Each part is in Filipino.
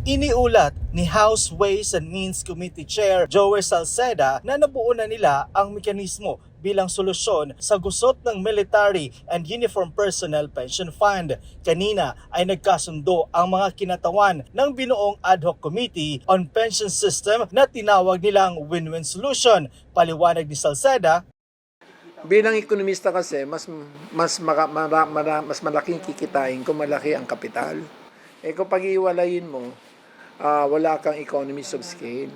Iniulat ni House Ways and Means Committee Chair Joey Salceda na nabuo na nila ang mekanismo bilang solusyon sa gusot ng Military and Uniform Personnel Pension Fund. Kanina ay nagkasundo ang mga kinatawan ng binuong ad hoc committee on pension system na tinawag nilang win-win solution. Paliwanag ni Salceda, Bilang ekonomista kasi, mas mas maka, mara, mara- mas malaking kikitain kung malaki ang kapital. Eh kung pag-iwalayin mo, ah, wala kang economies of scale.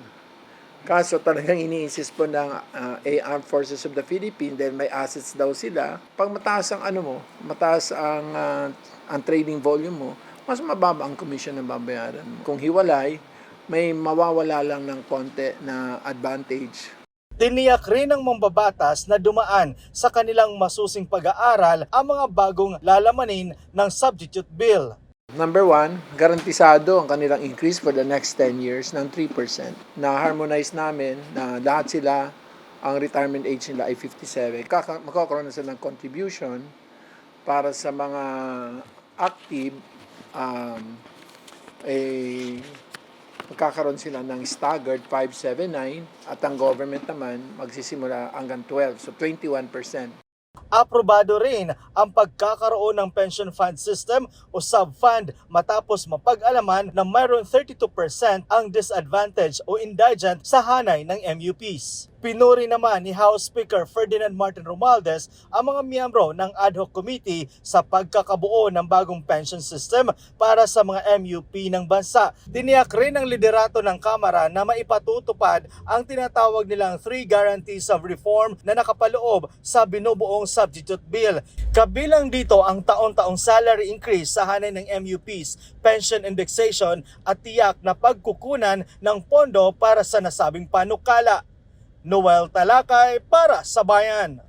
Kaso talagang ini-insist po ng ah, Armed Forces of the Philippines dahil may assets daw sila. Pag mataas ang ano mo, mataas ang, ah, ang trading volume mo, mas mababa ang commission na babayaran mo. Kung hiwalay, may mawawala lang ng konti na advantage Tiniyak rin ng mambabatas na dumaan sa kanilang masusing pag-aaral ang mga bagong lalamanin ng substitute bill. Number one, garantisado ang kanilang increase for the next 10 years ng 3%. Na-harmonize namin na lahat sila, ang retirement age nila ay 57. Kaka- magkakaroon na sila ng contribution para sa mga active, um, eh, magkakaroon sila ng staggered 579 at ang government naman magsisimula hanggang 12, so 21%. Aprobado rin ang pagkakaroon ng pension fund system o sub-fund matapos mapag-alaman na mayroon 32% ang disadvantage o indigent sa hanay ng MUPs. Pinuri naman ni House Speaker Ferdinand Martin Romualdez ang mga miyembro ng ad hoc committee sa pagkakabuo ng bagong pension system para sa mga MUP ng bansa. Tiniyak rin ng liderato ng Kamara na maipatutupad ang tinatawag nilang three guarantees of reform na nakapaloob sa binubuong substitute bill. Kabilang dito ang taon-taong salary increase sa hanay ng MUPs, pension indexation at tiyak na pagkukunan ng pondo para sa nasabing panukala. Noel Talakay para sa Bayan.